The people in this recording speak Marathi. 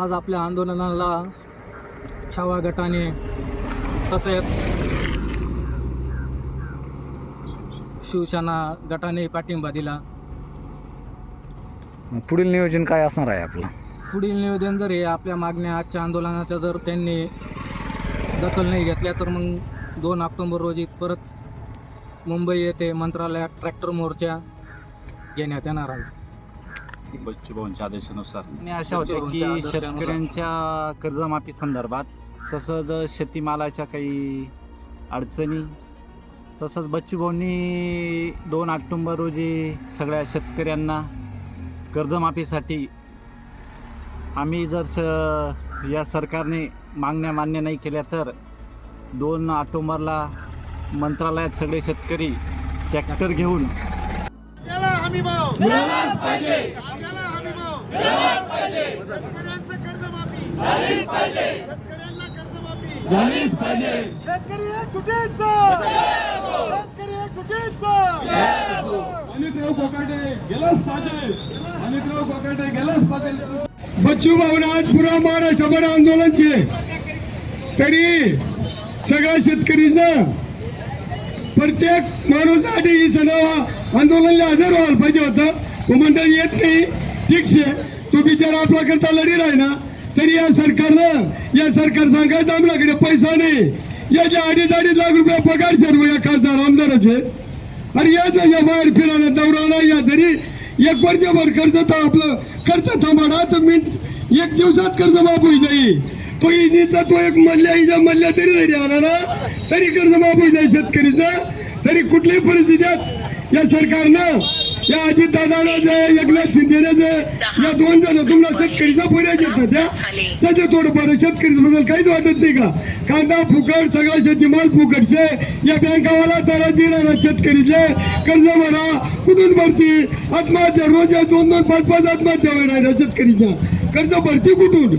आज आपल्या आंदोलनाला छावा गटाने तसेच शिवसेना गटाने पाठिंबा दिला. पुढील नियोजन काय असणार आहे आपलं? पुढील निवेदन जर हे आपल्या मागण्या आजच्या आंदोलनाच्या जर त्यांनी दखल नाही घेतल्या तर मग दोन ऑक्टोबर रोजी परत मुंबई येथे मंत्रालयात ट्रॅक्टर मोर्चा घेण्यात येणार आहे. बच्चूभाऊंच्या आदेशानुसार आणि अशा होत्या की बच्चूभाऊंच्या. शेतकऱ्यांच्या कर्जमाफी संदर्भात तसंच शेतीमालाच्या काही अडचणी तसंच बच्चूभाऊंनी दोन ऑक्टोंबर रोजी सगळ्या शेतकऱ्यांना कर्जमाफीसाठी आम्ही जर स या सरकारने मागण्या मान्य नाही केल्या तर दोन ऑक्टोंबरला मंत्रालयात सगळे शेतकरी ट्रॅक्टर घेऊन हमी भाव. मिळालाच पाहिजे. त्याला हमी भाव. मिळालाच पाहिजे. शेतकऱ्यांचं कर्जमाफी झालीच पाहिजे. शेतकऱ्यांना कर्जमाफी झालीच पाहिजे. शेतकरी हे चुकीचं. शेतकरी हे कोकाटे गेलाच पाहिजे. कोकाटे गेलाच पाहिजे. बच्चू भाऊन आज पुरा महाराष्ट्रभर आंदोलनचे. तरी सगळ्या शेतकरींना प्रत्येक माणूस ही सणावा आंदोलनला हजर व्हायला पाहिजे होतं. तो येत नाही. ठीक शे तो बिचारा आपला करता लढी राही ना तरी या सरकारनं या सरकार सांगायचं आपल्याकडे पैसा नाही. याचे अडीच अडीच लाख रुपये पगार सर्व या खासदार आमदाराचे अरे या जा या बाहेर फिरायला दौडायला या तरी एक वर्षभर कर्ज तर आपलं खर्च थांबाडा तर मी एक दिवसात कर्ज माफ होई जाईल तो इनीचा तो एक मल्ल्या इजा मल्ल्या तरी जरी आला ना तरी कर्ज माफ होई जाईल शेतकरीचं. तरी कुठल्याही परिस्थितीत या सरकारनं या अजितदादानं जे एकनाथ शिंदेने जे या दोन जण तुम्हाला शेतकरीचा पर्याय घेतात त्या त्याचे थोडंफार शेतकरी बद्दल काहीच वाटत नाही का? कांदा फुकट सगळा शेतीमाल फुकटचे या बँकावाला त्याला देणारा शेतकरीचे. कर्ज भरा कुठून भरती? आत्महत्या रोज या दोन दोन पाच पाच आत्महत्या होणार शेतकरीच्या. कर्ज भरती कुठून?